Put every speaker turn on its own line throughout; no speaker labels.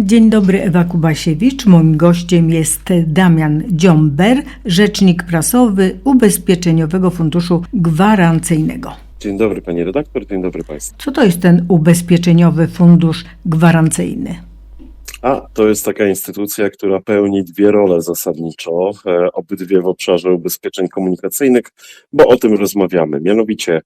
Dzień dobry, Ewa Kubasiewicz. Moim gościem jest Damian Dziomber, rzecznik prasowy Ubezpieczeniowego Funduszu Gwarancyjnego.
Dzień dobry Pani redaktor, dzień dobry Państwu.
Co to jest ten Ubezpieczeniowy Fundusz Gwarancyjny?
A to jest taka instytucja, która pełni dwie role zasadniczo, e, obydwie w obszarze ubezpieczeń komunikacyjnych, bo o tym rozmawiamy. Mianowicie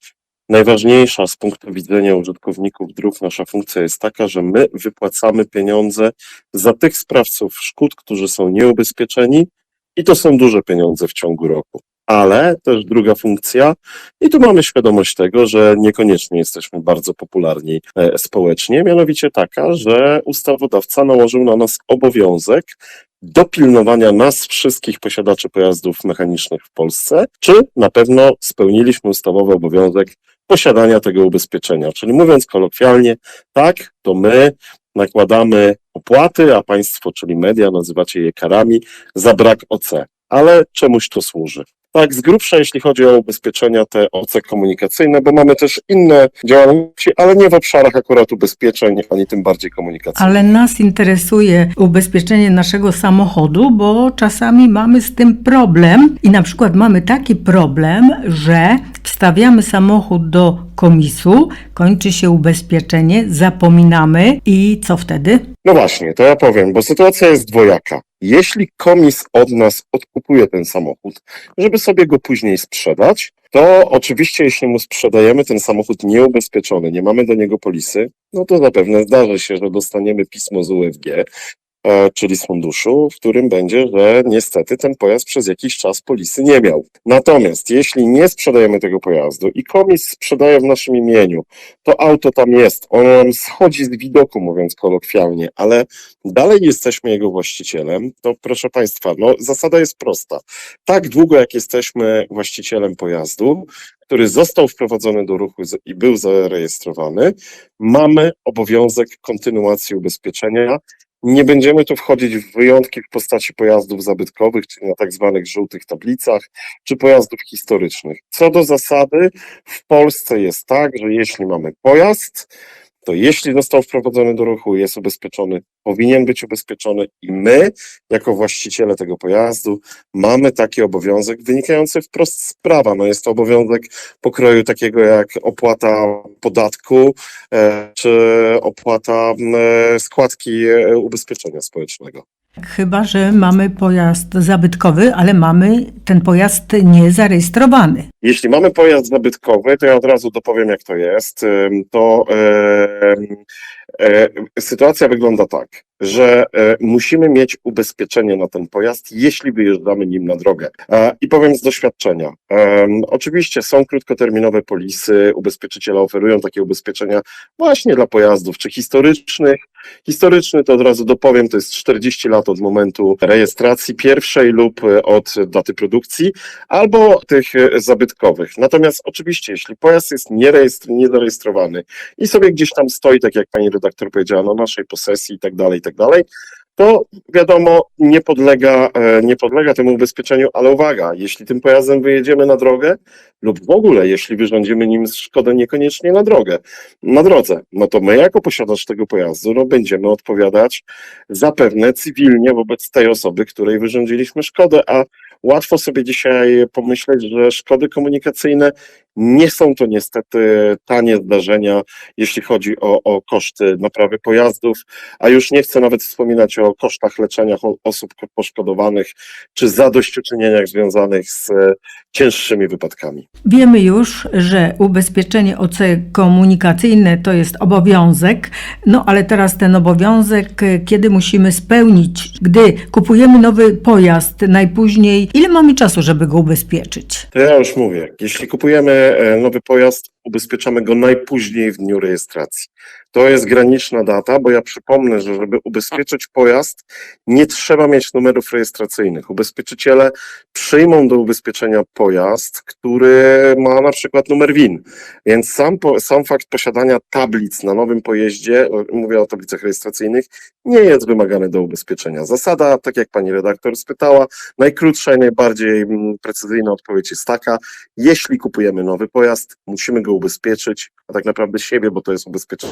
najważniejsza z punktu widzenia użytkowników dróg nasza funkcja jest taka, że my wypłacamy pieniądze za tych sprawców szkód, którzy są nieubezpieczeni i to są duże pieniądze w ciągu roku. Ale też druga funkcja, i tu mamy świadomość tego, że niekoniecznie jesteśmy bardzo popularni e, społecznie, mianowicie taka, że ustawodawca nałożył na nas obowiązek dopilnowania nas wszystkich posiadaczy pojazdów mechanicznych w Polsce, czy na pewno spełniliśmy ustawowy obowiązek posiadania tego ubezpieczenia. Czyli mówiąc kolokwialnie, tak, to my nakładamy opłaty, a państwo, czyli media, nazywacie je karami za brak OC. Ale czemuś to służy? Tak, z grubsza, jeśli chodzi o ubezpieczenia te OC komunikacyjne, bo mamy też inne działalności, ale nie w obszarach akurat ubezpieczeń, ani tym bardziej komunikacyjnych.
Ale nas interesuje ubezpieczenie naszego samochodu, bo czasami mamy z tym problem i na przykład mamy taki problem, że wstawiamy samochód do komisu, kończy się ubezpieczenie, zapominamy i co wtedy?
No właśnie, to ja powiem, bo sytuacja jest dwojaka. Jeśli komis od nas odkupuje ten samochód, żeby sobie go później sprzedać, to oczywiście jeśli mu sprzedajemy ten samochód nieubezpieczony, nie mamy do niego polisy, no to zapewne zdarzy się, że dostaniemy pismo z UFG, czyli z funduszu, w którym będzie, że niestety ten pojazd przez jakiś czas polisy nie miał. Natomiast jeśli nie sprzedajemy tego pojazdu i komis sprzedaje w naszym imieniu, to auto tam jest, ono nam schodzi z widoku, mówiąc kolokwialnie, ale dalej jesteśmy jego właścicielem, to proszę Państwa, no zasada jest prosta. Tak długo jak jesteśmy właścicielem pojazdu, który został wprowadzony do ruchu i był zarejestrowany, mamy obowiązek kontynuacji ubezpieczenia. Nie będziemy tu wchodzić w wyjątki w postaci pojazdów zabytkowych, czyli na tak zwanych żółtych tablicach, czy pojazdów historycznych. Co do zasady, w Polsce jest tak, że jeśli mamy pojazd, to jeśli został wprowadzony do ruchu, jest ubezpieczony, powinien być ubezpieczony i my, jako właściciele tego pojazdu, mamy taki obowiązek wynikający wprost z prawa. No jest to obowiązek pokroju takiego jak opłata podatku e, czy opłata e, składki e, ubezpieczenia społecznego.
Chyba, że mamy pojazd zabytkowy, ale mamy ten pojazd niezarejestrowany.
Jeśli mamy pojazd zabytkowy, to ja od razu dopowiem, jak to jest. To e, e, sytuacja wygląda tak, że e, musimy mieć ubezpieczenie na ten pojazd, jeśli wyjeżdżamy nim na drogę. E, I powiem z doświadczenia. Oczywiście są krótkoterminowe polisy, ubezpieczyciele oferują takie ubezpieczenia właśnie dla pojazdów, czy historycznych. Historyczny to od razu dopowiem, to jest 40 lat od momentu rejestracji pierwszej lub e, od daty produkcji albo tych zabytkowych. Natomiast oczywiście, jeśli pojazd jest nierejestr- niezarejestrowany i sobie gdzieś tam stoi, tak jak pani redaktor powiedziała, na naszej posesji i tak dalej, i tak dalej, to wiadomo, nie podlega, e, nie podlega temu ubezpieczeniu, ale uwaga, jeśli tym pojazdem wyjedziemy na drogę lub w ogóle, jeśli wyrządzimy nim szkodę niekoniecznie na drogę, na drodze, no to my jako posiadacz tego pojazdu, no będziemy odpowiadać zapewne cywilnie wobec tej osoby, której wyrządziliśmy szkodę, a łatwo sobie dzisiaj pomyśleć, że szkody komunikacyjne nie są to niestety tanie zdarzenia, jeśli chodzi o, o koszty naprawy pojazdów, a już nie chcę nawet wspominać o kosztach leczenia osób poszkodowanych, czy zadośćuczynieniach związanych z e, cięższymi wypadkami.
Wiemy już, że ubezpieczenie OC komunikacyjne to jest obowiązek, no ale teraz ten obowiązek, e, kiedy musimy spełnić, gdy kupujemy nowy pojazd, najpóźniej, ile mamy czasu, żeby go ubezpieczyć?
To ja już mówię, jeśli kupujemy nowy pojazd, ubezpieczamy go najpóźniej w dniu rejestracji. To jest graniczna data, bo ja przypomnę, że żeby ubezpieczyć pojazd, nie trzeba mieć numerów rejestracyjnych. Ubezpieczyciele przyjmą do ubezpieczenia pojazd, który ma na przykład numer WIN. Więc sam, sam fakt posiadania tablic na nowym pojeździe, mówię o tablicach rejestracyjnych, nie jest wymagany do ubezpieczenia. Zasada, tak jak pani redaktor spytała, najkrótsza i najbardziej mm, precyzyjna odpowiedź jest taka, jeśli kupujemy nowy pojazd, musimy go ubezpieczyć, a tak naprawdę siebie, bo to jest ubezpieczenie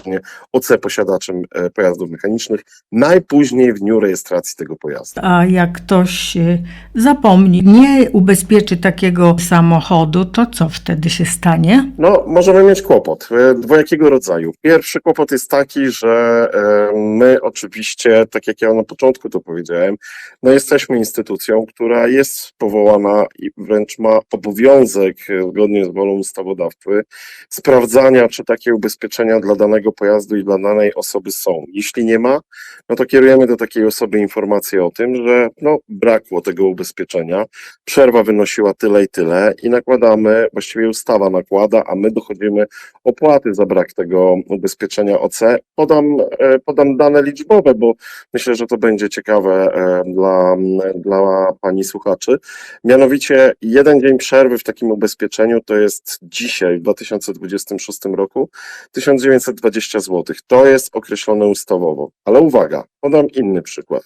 OC posiadaczem e, pojazdów mechanicznych najpóźniej w dniu rejestracji tego pojazdu.
A jak ktoś e, zapomni, nie ubezpieczy takiego samochodu, to co wtedy się stanie?
No, możemy mieć kłopot e, dwojakiego rodzaju. Pierwszy kłopot jest taki, że my oczywiście, tak jak ja na początku to powiedziałem, no jesteśmy instytucją, która jest powołana i wręcz ma obowiązek, zgodnie z wolą ustawodawcy, sprawdzania, czy takie ubezpieczenia dla danego pojazdu i dla danej osoby są. Jeśli nie ma, no to kierujemy do takiej osoby informację o tym, że no, brakło tego ubezpieczenia, przerwa wynosiła tyle i tyle i nakładamy, właściwie ustawa nakłada, a my dochodzimy opłaty za brak tego ubezpieczenia OC. Podam, e, podam dane liczbowe, bo myślę, że to będzie ciekawe e, dla, dla pani słuchaczy. Mianowicie jeden dzień przerwy w takim ubezpieczeniu to jest dzisiaj, w 2026 roku, 1920 zł. To jest określone ustawowo. Ale uwaga, podam inny przykład.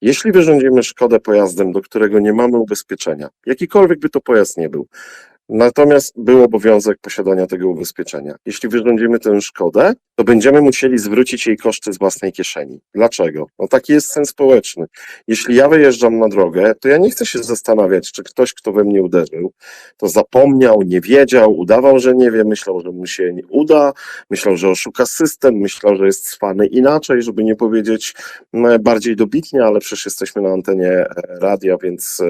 Jeśli wyrządzimy szkodę pojazdem, do którego nie mamy ubezpieczenia, jakikolwiek by to pojazd nie był, natomiast był obowiązek posiadania tego ubezpieczenia. Jeśli wyrządzimy tę szkodę, to będziemy musieli zwrócić jej koszty z własnej kieszeni. Dlaczego? No taki jest sens społeczny. Jeśli ja wyjeżdżam na drogę, to ja nie chcę się zastanawiać, czy ktoś, kto we mnie uderzył, to zapomniał, nie wiedział, udawał, że nie wie, myślał, że mu się nie uda, myślał, że oszuka system, myślał, że jest swany inaczej, żeby nie powiedzieć bardziej dobitnie, ale przecież jesteśmy na antenie e, radia, więc,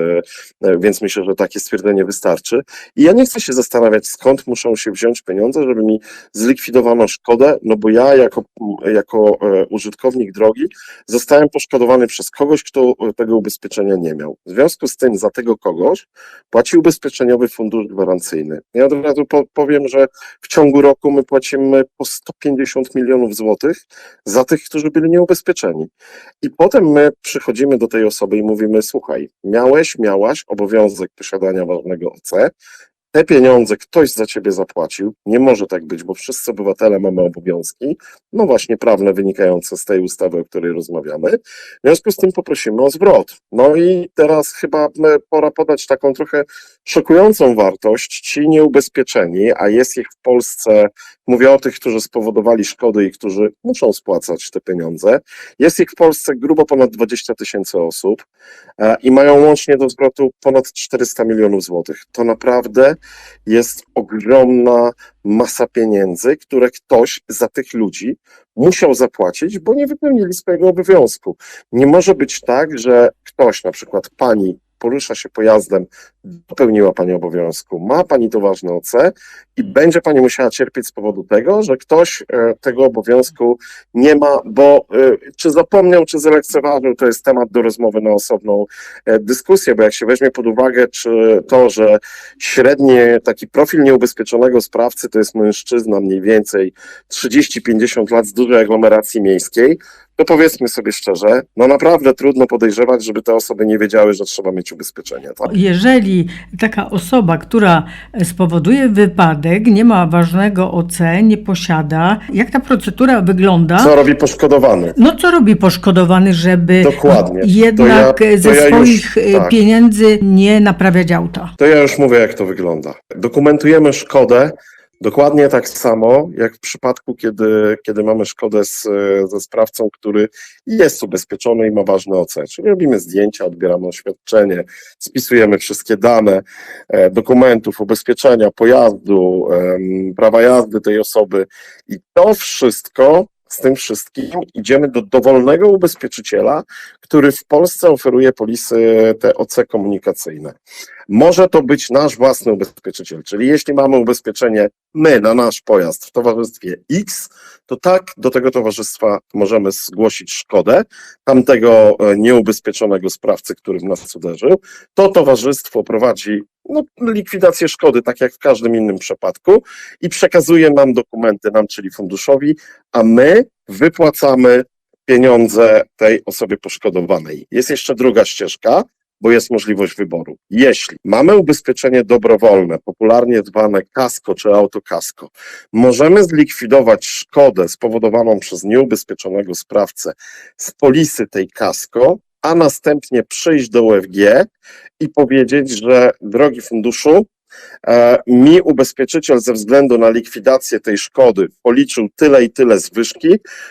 e, więc myślę, że takie stwierdzenie wystarczy. I ja nie chcę się zastanawiać, skąd muszą się wziąć pieniądze, żeby mi zlikwidowano szkodę, no bo ja jako, jako e, użytkownik drogi zostałem poszkodowany przez kogoś, kto tego ubezpieczenia nie miał. W związku z tym za tego kogoś płaci ubezpieczeniowy fundusz gwarancyjny. Ja od razu po, powiem, że w ciągu roku my płacimy po 150 milionów złotych za tych, którzy byli nieubezpieczeni. I potem my przychodzimy do tej osoby i mówimy, słuchaj, miałeś, miałaś obowiązek posiadania ważnego OC, te pieniądze ktoś za ciebie zapłacił. Nie może tak być, bo wszyscy obywatele mamy obowiązki, no właśnie prawne wynikające z tej ustawy, o której rozmawiamy. W związku z tym poprosimy o zwrot. No i teraz chyba e, pora podać taką trochę szokującą wartość. Ci nieubezpieczeni, a jest ich w Polsce, mówię o tych, którzy spowodowali szkody i którzy muszą spłacać te pieniądze, jest ich w Polsce grubo ponad 20 tysięcy osób e, i mają łącznie do zwrotu ponad 400 milionów złotych. To naprawdę jest ogromna masa pieniędzy, które ktoś za tych ludzi musiał zapłacić, bo nie wypełnili swojego obowiązku. Nie może być tak, że ktoś, na przykład pani, porusza się pojazdem, dopełniła pani obowiązku, ma pani to ważne OC i będzie pani musiała cierpieć z powodu tego, że ktoś e, tego obowiązku nie ma, bo e, czy zapomniał, czy zlekceważył, to jest temat do rozmowy na osobną e, dyskusję, bo jak się weźmie pod uwagę, czy to, że średni taki profil nieubezpieczonego sprawcy to jest mężczyzna mniej więcej 30-50 lat z dużej aglomeracji miejskiej, to powiedzmy sobie szczerze, no naprawdę trudno podejrzewać, żeby te osoby nie wiedziały, że trzeba mieć ubezpieczenie. Tak?
Jeżeli taka osoba, która spowoduje wypadek, nie ma ważnego OC, nie posiada, jak ta procedura wygląda?
Co robi poszkodowany?
No co robi poszkodowany, żeby
Dokładnie.
jednak
ja-
ze
ja już-
swoich e,
tak.
pieniędzy nie naprawiać auta?
To ja już mówię, jak to wygląda. Dokumentujemy szkodę dokładnie tak samo, jak w przypadku, kiedy, kiedy mamy szkodę z, ze sprawcą, który jest ubezpieczony i ma ważne OC. Czyli robimy zdjęcia, odbieramy oświadczenie, spisujemy wszystkie dane e, dokumentów, ubezpieczenia, pojazdu, em, prawa jazdy tej osoby i to wszystko z tym wszystkim idziemy do dowolnego ubezpieczyciela, który w Polsce oferuje polisy te OC komunikacyjne. Może to być nasz własny ubezpieczyciel, czyli jeśli mamy ubezpieczenie my na nasz pojazd w towarzystwie X, to tak do tego towarzystwa możemy zgłosić szkodę tamtego e, nieubezpieczonego sprawcy, który w nas uderzył. To towarzystwo prowadzi no, likwidację szkody, tak jak w każdym innym przypadku i przekazuje nam dokumenty, nam, czyli funduszowi, a my wypłacamy pieniądze tej osobie poszkodowanej. Jest jeszcze druga ścieżka, bo jest możliwość wyboru. Jeśli mamy ubezpieczenie dobrowolne, popularnie zwane kasko czy autokasko, możemy zlikwidować szkodę spowodowaną przez nieubezpieczonego sprawcę z polisy tej kasko, a następnie przyjść do UFG i powiedzieć, że drogi funduszu, mi ubezpieczyciel ze względu na likwidację tej szkody policzył tyle i tyle zwyżki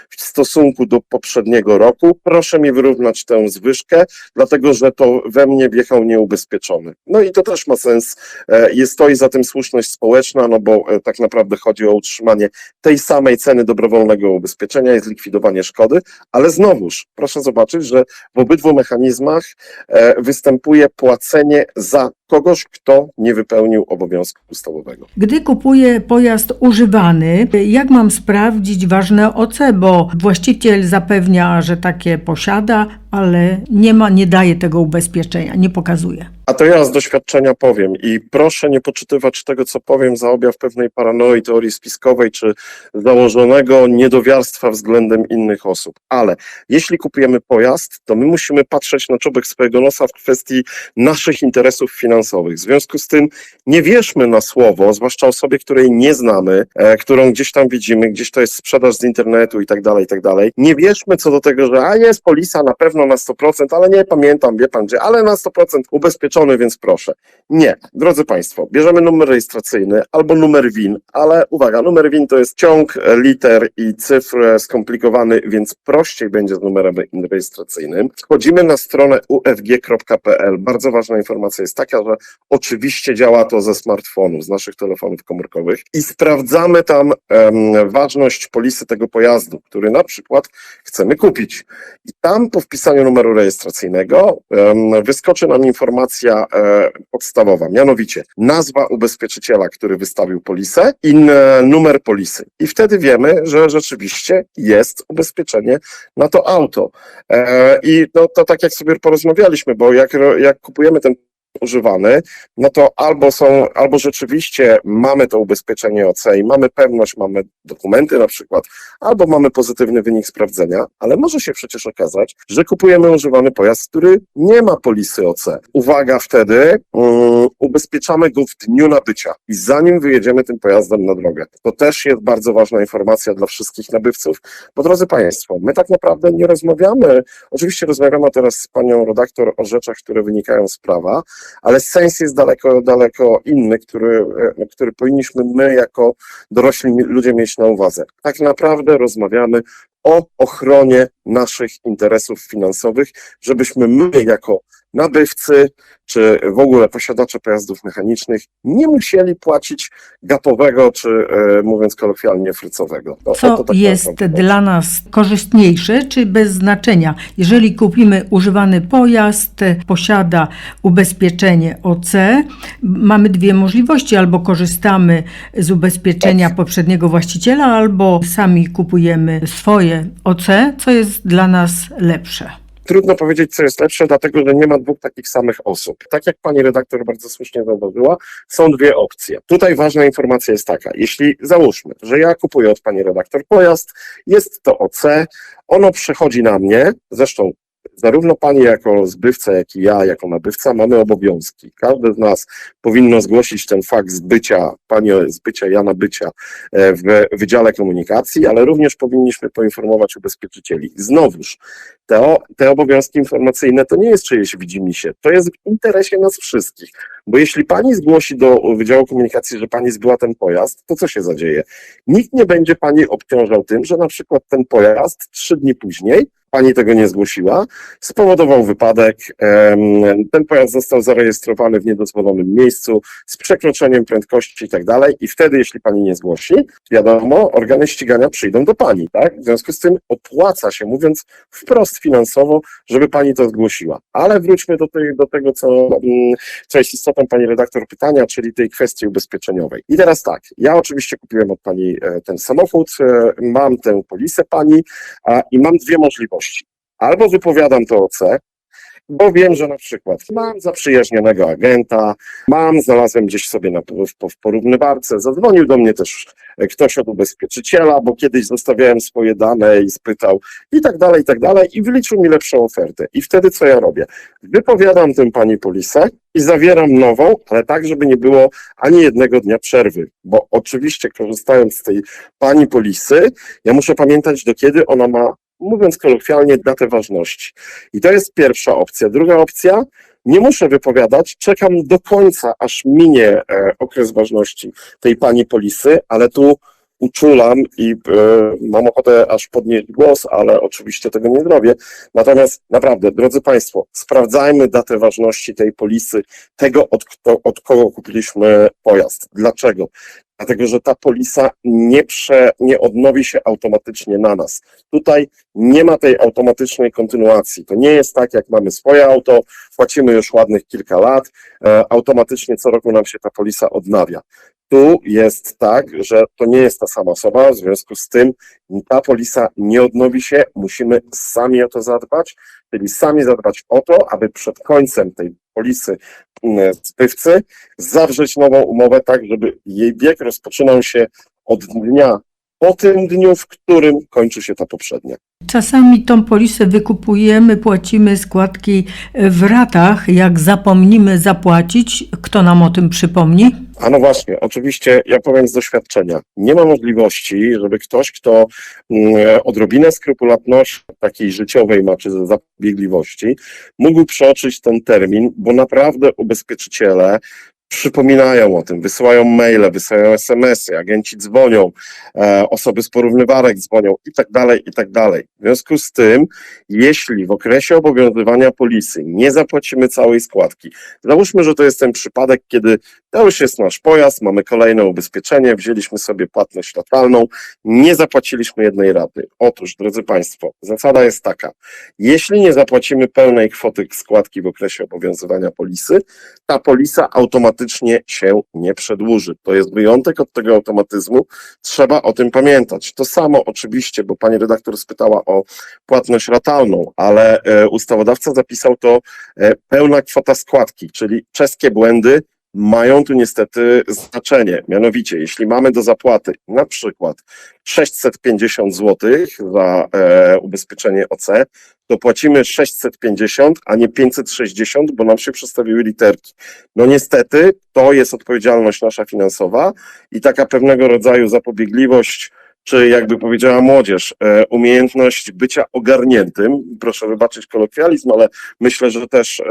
w stosunku do poprzedniego roku, proszę mi wyrównać tę zwyżkę, dlatego że to we mnie wjechał nieubezpieczony. No i to też ma sens, e, jest stoi za tym słuszność społeczna, no bo e, tak naprawdę chodzi o utrzymanie tej samej ceny dobrowolnego ubezpieczenia i zlikwidowanie szkody, ale znowuż proszę zobaczyć, że w obydwu mechanizmach e, występuje płacenie za kogoś, kto nie wypełnił obowiązku ustawowego.
Gdy kupuję pojazd używany, jak mam sprawdzić ważne OC, bo właściciel zapewnia, że takie posiada, ale nie ma, nie daje tego ubezpieczenia, nie pokazuje.
A to ja z doświadczenia powiem i proszę nie poczytywać tego, co powiem za objaw pewnej paranoi, teorii spiskowej czy założonego niedowiarstwa względem innych osób. Ale jeśli kupujemy pojazd, to my musimy patrzeć na czubek swojego nosa w kwestii naszych interesów finansowych. W związku z tym nie wierzmy na słowo, zwłaszcza osobie, której nie znamy, e, którą gdzieś tam widzimy, gdzieś to jest sprzedaż z internetu i tak dalej, i tak dalej. Nie wierzmy co do tego, że a jest polisa na pewno na 100%, ale nie pamiętam, wie pan gdzie, ale na 100% ubezpieczony, więc proszę. Nie, drodzy Państwo, bierzemy numer rejestracyjny albo numer WIN, ale uwaga, numer WIN to jest ciąg e, liter i cyfr e, skomplikowany, więc prościej będzie z numerem rejestracyjnym. Wchodzimy na stronę ufg.pl. Bardzo ważna informacja jest taka, że oczywiście działa to ze smartfonów, z naszych telefonów komórkowych i sprawdzamy tam em, ważność polisy tego pojazdu, który na przykład chcemy kupić. I tam po wpisaniu numeru rejestracyjnego wyskoczy nam informacja e, podstawowa, mianowicie nazwa ubezpieczyciela, który wystawił polisę i numer polisy. I wtedy wiemy, że rzeczywiście jest ubezpieczenie na to auto. E, I no, to tak jak sobie porozmawialiśmy, bo jak, jak kupujemy ten używany, no to albo są, albo rzeczywiście mamy to ubezpieczenie OC i mamy pewność, mamy dokumenty na przykład, albo mamy pozytywny wynik sprawdzenia, ale może się przecież okazać, że kupujemy używany pojazd, który nie ma polisy OC. Uwaga wtedy, um, ubezpieczamy go w dniu nabycia i zanim wyjedziemy tym pojazdem na drogę. To też jest bardzo ważna informacja dla wszystkich nabywców, bo drodzy Państwo, my tak naprawdę nie rozmawiamy, oczywiście rozmawiamy teraz z panią redaktor o rzeczach, które wynikają z prawa, ale sens jest daleko, daleko inny, który, e, który powinniśmy my jako dorośli ludzie mieć na uwadze. Tak naprawdę rozmawiamy o ochronie naszych interesów finansowych, żebyśmy my jako nabywcy czy w ogóle posiadacze pojazdów mechanicznych nie musieli płacić gapowego, czy e, mówiąc kolokwialnie frycowego. No,
Co
to tak
jest dla nas korzystniejsze, czy bez znaczenia? Jeżeli kupimy używany pojazd, posiada ubezpieczenie OC, mamy dwie możliwości: albo korzystamy z ubezpieczenia poprzedniego właściciela, albo sami kupujemy swoje OC, co jest dla nas lepsze.
Trudno powiedzieć, co jest lepsze, dlatego że nie ma dwóch takich samych osób. Tak jak pani redaktor bardzo słusznie zauważyła, są dwie opcje. Tutaj ważna informacja jest taka, jeśli załóżmy, że ja kupuję od pani redaktor pojazd, jest to OC, ono przechodzi na mnie, zresztą zarówno pani jako zbywca, jak i ja jako nabywca mamy obowiązki. Każdy z nas powinno zgłosić ten fakt zbycia, pani zbycia, ja nabycia e, w Wydziale Komunikacji, ale również powinniśmy poinformować ubezpieczycieli. Znowuż, te, te obowiązki informacyjne to nie jest czyjeś widzimisię, to jest w interesie nas wszystkich. Bo jeśli pani zgłosi do Wydziału Komunikacji, że pani zbyła ten pojazd, to co się zadzieje? Nikt nie będzie pani obciążał tym, że na przykład ten pojazd trzy dni później, pani tego nie zgłosiła, spowodował wypadek, ten pojazd został zarejestrowany w niedozwolonym miejscu z przekroczeniem prędkości i tak dalej i wtedy, jeśli pani nie zgłosi, wiadomo, organy ścigania przyjdą do pani, tak? W związku z tym opłaca się, mówiąc wprost finansowo, żeby pani to zgłosiła. Ale wróćmy do, tej, do tego, co, mm, co jest istotą pani redaktor pytania, czyli tej kwestii ubezpieczeniowej. I teraz tak, ja oczywiście kupiłem od pani e, ten samochód, e, mam tę polisę pani i mam dwie możliwości. Albo wypowiadam to OC, bo wiem, że na przykład mam zaprzyjaźnionego agenta, mam, znalazłem gdzieś sobie na, w, w porównywarce, zadzwonił do mnie też ktoś od ubezpieczyciela, bo kiedyś zostawiałem swoje dane i spytał i tak dalej, i tak dalej i wyliczył mi lepszą ofertę. I wtedy co ja robię? Wypowiadam tę pani polisę i zawieram nową, ale tak, żeby nie było ani jednego dnia przerwy, bo oczywiście korzystając z tej pani polisy, ja muszę pamiętać do kiedy ona ma mówiąc kolokwialnie, datę ważności. I to jest pierwsza opcja. Druga opcja, nie muszę wypowiadać, czekam do końca, aż minie e, okres ważności tej pani polisy, ale tu uczulam i e, mam ochotę aż podnieść głos, ale oczywiście tego nie zrobię. Natomiast naprawdę, drodzy Państwo, sprawdzajmy datę ważności tej polisy, tego od, kto, od kogo kupiliśmy pojazd. Dlaczego? Dlatego, że ta polisa nie, prze, nie odnowi się automatycznie na nas. Tutaj nie ma tej automatycznej kontynuacji. To nie jest tak, jak mamy swoje auto, płacimy już ładnych kilka lat, e, automatycznie co roku nam się ta polisa odnawia. Tu jest tak, że to nie jest ta sama osoba, w związku z tym ta polisa nie odnowi się, musimy sami o to zadbać, czyli sami zadbać o to, aby przed końcem tej polisy mm, zbywcy zawrzeć nową umowę tak, żeby jej bieg rozpoczynał się od dnia po tym dniu, w którym kończy się ta poprzednia.
Czasami tą polisę wykupujemy, płacimy składki w ratach. Jak zapomnimy zapłacić, kto nam o tym przypomni?
A no właśnie, oczywiście ja powiem z doświadczenia. Nie ma możliwości, żeby ktoś, kto mm, odrobinę skrupulatności takiej życiowej ma, czy zapobiegliwości, mógł przeoczyć ten termin, bo naprawdę ubezpieczyciele przypominają o tym, wysyłają maile, wysyłają SMS-y, agenci dzwonią, e, osoby z porównywarek dzwonią i tak dalej, i tak dalej. W związku z tym, jeśli w okresie obowiązywania polisy nie zapłacimy całej składki, załóżmy, że to jest ten przypadek, kiedy to już jest nasz pojazd, mamy kolejne ubezpieczenie, wzięliśmy sobie płatność totalną, nie zapłaciliśmy jednej raty. Otóż, drodzy Państwo, zasada jest taka, jeśli nie zapłacimy pełnej kwoty składki w okresie obowiązywania polisy, ta polisa automatycznie się nie przedłuży. To jest wyjątek od tego automatyzmu, trzeba o tym pamiętać. To samo oczywiście, bo pani redaktor spytała o płatność ratalną, ale e, ustawodawca zapisał to e, pełna kwota składki, czyli czeskie błędy mają tu niestety znaczenie. Mianowicie, jeśli mamy do zapłaty na przykład 650 zł za e, ubezpieczenie OC, to płacimy 650, a nie 560, bo nam się przestawiły literki. No niestety, to jest odpowiedzialność nasza finansowa i taka pewnego rodzaju zapobiegliwość, czy jakby powiedziała młodzież, e, umiejętność bycia ogarniętym, proszę wybaczyć kolokwializm, ale myślę, że też e,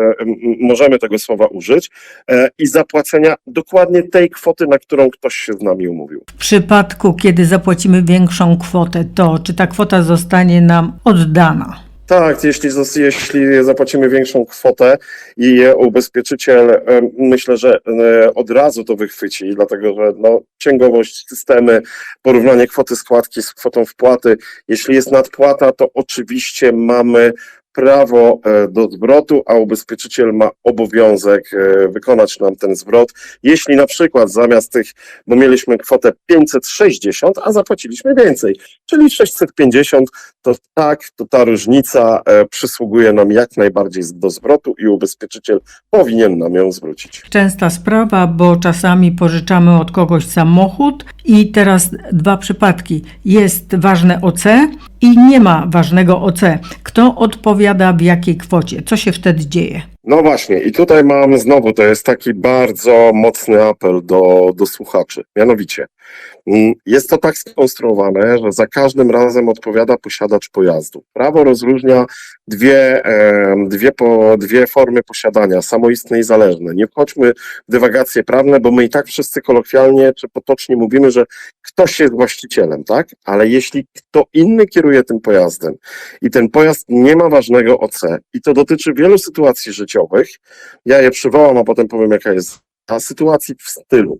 możemy tego słowa użyć, e, i zapłacenia dokładnie tej kwoty, na którą ktoś się z nami umówił.
W przypadku, kiedy zapłacimy większą kwotę, to czy ta kwota zostanie nam oddana?
Tak, jeśli, jeśli zapłacimy większą kwotę i ubezpieczyciel e, myślę, że e, od razu to wychwyci, dlatego że no, księgowość, systemy, porównanie kwoty składki z kwotą wpłaty, jeśli jest nadpłata, to oczywiście mamy prawo e, do zwrotu, a ubezpieczyciel ma obowiązek e, wykonać nam ten zwrot. Jeśli na przykład zamiast tych, bo mieliśmy kwotę 560, a zapłaciliśmy więcej, czyli 650, to tak, to ta różnica e, przysługuje nam jak najbardziej do zwrotu i ubezpieczyciel powinien nam ją zwrócić.
Częsta sprawa, bo czasami pożyczamy od kogoś samochód i teraz dwa przypadki. Jest ważne OC i nie ma ważnego OC. Kto odpowiada w jakiej kwocie? Co się wtedy dzieje?
No właśnie, i tutaj mam znowu, to jest taki bardzo mocny apel do, do słuchaczy. Mianowicie, jest to tak skonstruowane, że za każdym razem odpowiada posiadacz pojazdu. Prawo rozróżnia dwie, dwie, po, dwie formy posiadania, samoistne i zależne. Nie wchodźmy w dywagacje prawne, bo my i tak wszyscy kolokwialnie czy potocznie mówimy, że ktoś jest właścicielem, tak? Ale jeśli kto inny kieruje tym pojazdem i ten pojazd nie ma ważnego OC i to dotyczy wielu sytuacji życiowych, ja je przywołam, a potem powiem jaka jest ta sytuacji w stylu.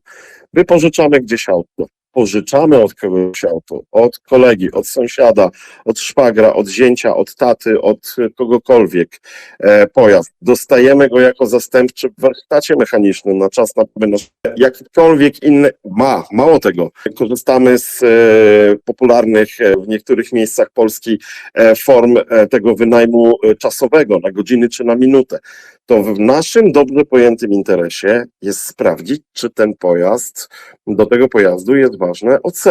Wypożyczamy gdzieś auto, pożyczamy od kogoś auto, od kolegi, od sąsiada, od szwagra, od zięcia, od taty, od kogokolwiek e, pojazd. Dostajemy go jako zastępczy w warsztacie mechanicznym na czas naprawy jakikolwiek inny, ma, mało tego, korzystamy z e, popularnych e, w niektórych miejscach Polski e, form e, tego wynajmu e, czasowego na godziny czy na minutę. To w naszym dobrze pojętym interesie jest sprawdzić, czy ten pojazd, do tego pojazdu jest ważne OC,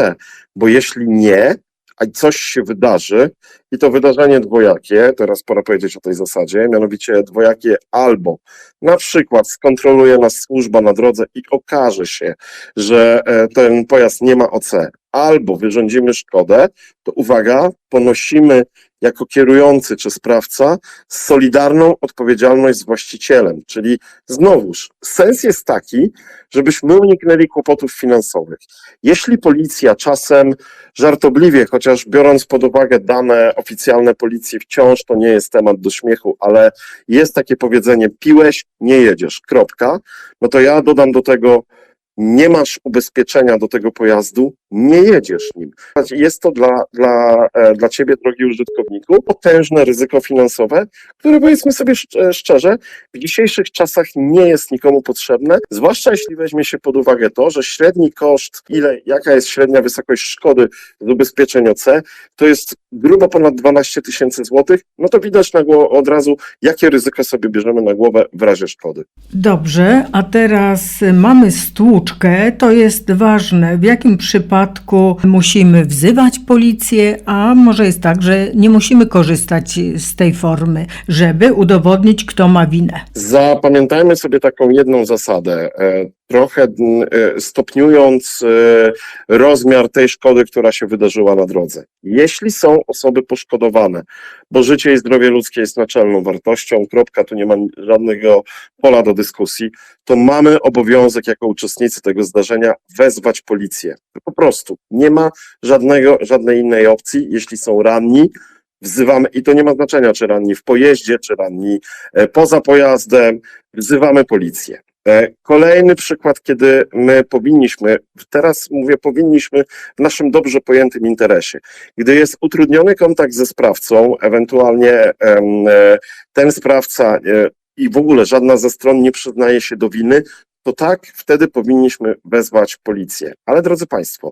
bo jeśli nie, a coś się wydarzy, i to wydarzenie dwojakie, teraz pora powiedzieć o tej zasadzie, mianowicie dwojakie albo na przykład skontroluje nas służba na drodze i okaże się, że e, ten pojazd nie ma OC, albo wyrządzimy szkodę, to uwaga, ponosimy jako kierujący czy sprawca solidarną odpowiedzialność z właścicielem. Czyli znowuż, sens jest taki, żebyśmy uniknęli kłopotów finansowych. Jeśli policja czasem żartobliwie, chociaż biorąc pod uwagę dane oficjalne policji, wciąż to nie jest temat do śmiechu, ale jest takie powiedzenie: piłeś, nie jedziesz, kropka. No to ja dodam do tego, nie masz ubezpieczenia do tego pojazdu, nie jedziesz nim. Jest to dla, dla, e, dla ciebie, drogi użytkowniku, potężne ryzyko finansowe, które powiedzmy sobie szcz- szczerze, w dzisiejszych czasach nie jest nikomu potrzebne, zwłaszcza jeśli weźmie się pod uwagę to, że średni koszt, ile, jaka jest średnia wysokość szkody z ubezpieczeń OC, to jest grubo ponad 12 tysięcy złotych, no to widać na gło- od razu, jakie ryzyko sobie bierzemy na głowę w razie szkody.
Dobrze, a teraz mamy stłuczkę. To jest ważne. W jakim przypadku musimy wzywać policję, a może jest tak, że nie musimy korzystać z tej formy, żeby udowodnić, kto ma winę.
Zapamiętajmy sobie taką jedną zasadę. Trochę e, stopniując e, rozmiar tej szkody, która się wydarzyła na drodze. Jeśli są osoby poszkodowane, bo życie i zdrowie ludzkie jest naczelną wartością, kropka, tu nie ma żadnego pola do dyskusji, to mamy obowiązek jako uczestnicy tego zdarzenia wezwać policję. Po prostu nie ma żadnego, żadnej innej opcji. Jeśli są ranni, wzywamy, i to nie ma znaczenia, czy ranni w pojeździe, czy ranni e, poza pojazdem, wzywamy policję. E, Kolejny przykład, kiedy my powinniśmy, teraz mówię powinniśmy w naszym dobrze pojętym interesie, gdy jest utrudniony kontakt ze sprawcą, ewentualnie e, ten sprawca e, i w ogóle żadna ze stron nie przyznaje się do winy, to tak, wtedy powinniśmy wezwać policję. Ale drodzy Państwo,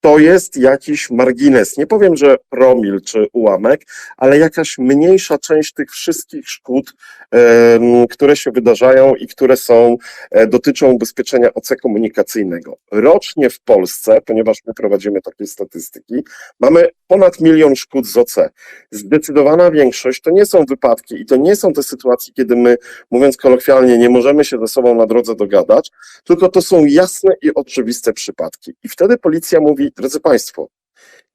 to jest jakiś margines. Nie powiem, że promil czy ułamek, ale jakaś mniejsza część tych wszystkich szkód, które się wydarzają i które są, e, dotyczą ubezpieczenia OC komunikacyjnego. Rocznie w Polsce, ponieważ my prowadzimy takie statystyki, mamy ponad milion szkód z OC. Zdecydowana większość to nie są wypadki i to nie są te sytuacje, kiedy my, mówiąc kolokwialnie, nie możemy się ze sobą na drodze dogadać, tylko to są jasne i oczywiste przypadki. I wtedy policja mówi, drodzy Państwo,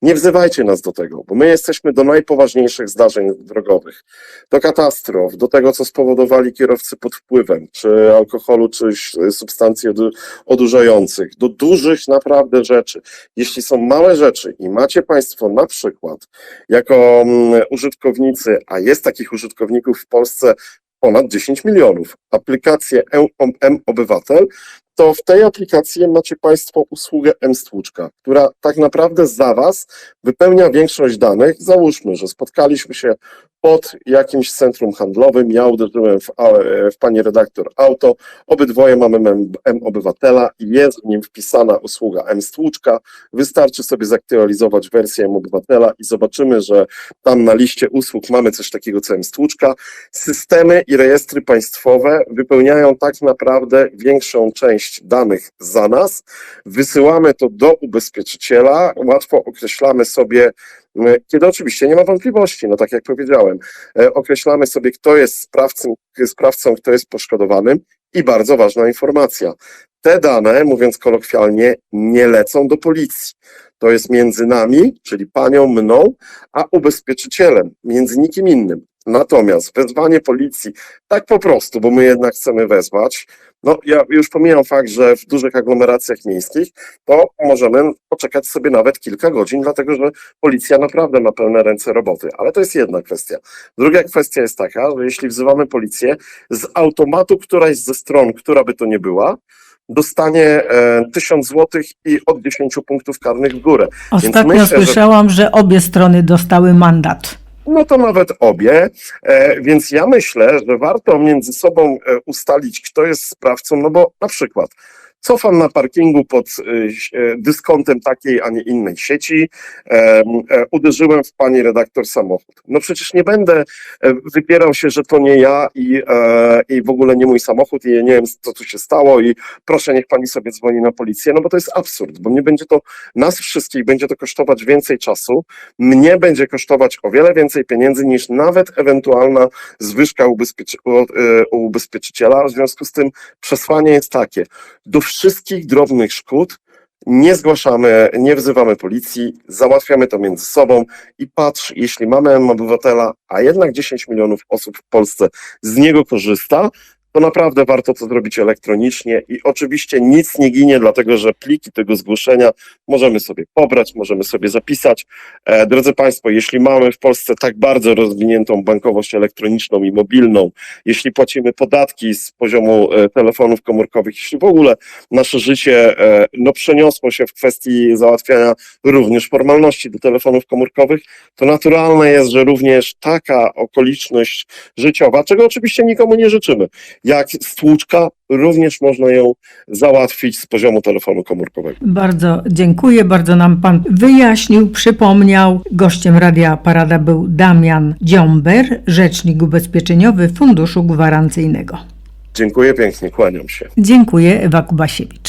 nie wzywajcie nas do tego, bo my jesteśmy do najpoważniejszych zdarzeń drogowych, do katastrof, do tego, co spowodowali kierowcy pod wpływem, czy alkoholu, czy substancji odu- odurzających, do dużych naprawdę rzeczy. Jeśli są małe rzeczy i macie Państwo na przykład jako mm, użytkownicy, a jest takich użytkowników w Polsce ponad 10 milionów, aplikację M- M-Obywatel, to w tej aplikacji macie Państwo usługę M-Stłuczka, która tak naprawdę za Was wypełnia większość danych. Załóżmy, że spotkaliśmy się pod jakimś centrum handlowym, ja uderzyłem w, w Pani redaktor auto, obydwoje mamy M- M-Obywatela i jest w nim wpisana usługa M-Stłuczka. Wystarczy sobie zaktualizować wersję M-Obywatela i zobaczymy, że tam na liście usług mamy coś takiego co M-Stłuczka. Systemy i rejestry państwowe wypełniają tak naprawdę większą część danych za nas. Wysyłamy to do ubezpieczyciela, łatwo określamy sobie, e, kiedy oczywiście nie ma wątpliwości, no tak jak powiedziałem, e, określamy sobie, kto jest sprawcą, sprawcą kto jest poszkodowanym i bardzo ważna informacja. Te dane, mówiąc kolokwialnie, nie lecą do policji. To jest między nami, czyli panią, mną, a ubezpieczycielem, między nikim innym. Natomiast wezwanie policji, tak po prostu, bo my jednak chcemy wezwać, no ja już pomijam fakt, że w dużych aglomeracjach miejskich, to możemy poczekać sobie nawet kilka godzin, dlatego że policja naprawdę ma pełne ręce roboty. Ale to jest jedna kwestia. Druga kwestia jest taka, że jeśli wzywamy policję, z automatu któraś ze stron, która by to nie była, dostanie e, 1000 złotych i od 10 punktów karnych w górę.
Ostatnio
myślę, że-
słyszałam, że obie strony dostały mandat.
No to nawet obie, e, więc ja myślę, że warto między sobą e, ustalić, kto jest sprawcą, no bo na przykład cofam na parkingu pod e, e, dyskontem takiej, a nie innej sieci, e, uderzyłem w pani redaktor samochód. No przecież nie będę wypierał się, że to nie ja i, i w ogóle nie mój samochód i ja nie wiem, co tu się stało i proszę, niech pani sobie dzwoni na policję, no bo to jest absurd, bo mnie będzie to, nas wszystkich będzie to kosztować więcej czasu, mnie będzie kosztować o wiele więcej pieniędzy niż nawet ewentualna zwyżka ubezpieczy, ubezpieczyciela. W związku z tym przesłanie jest takie: do wszystkich drobnych szkód. Nie zgłaszamy, nie wzywamy policji, załatwiamy to między sobą i patrz, jeśli mamy obywatela, a jednak 10 milionów osób w Polsce z niego korzysta, to naprawdę warto to zrobić elektronicznie i oczywiście nic nie ginie, dlatego że pliki tego zgłoszenia możemy sobie pobrać, możemy sobie zapisać. E, drodzy Państwo, jeśli mamy w Polsce tak bardzo rozwiniętą bankowość elektroniczną i mobilną, jeśli płacimy podatki z poziomu e, telefonów komórkowych, jeśli w ogóle nasze życie e, no, przeniosło się w kwestii załatwiania również formalności do telefonów komórkowych, to naturalne jest, że również taka okoliczność życiowa, czego oczywiście nikomu nie życzymy, jak stłuczka, również można ją załatwić z poziomu telefonu komórkowego.
Bardzo dziękuję, bardzo nam Pan wyjaśnił, przypomniał. Gościem Radia Parada był Damian Dziomber, rzecznik ubezpieczeniowy Funduszu Gwarancyjnego.
Dziękuję pięknie, kłaniam się.
Dziękuję, Ewa Kubasiewicz.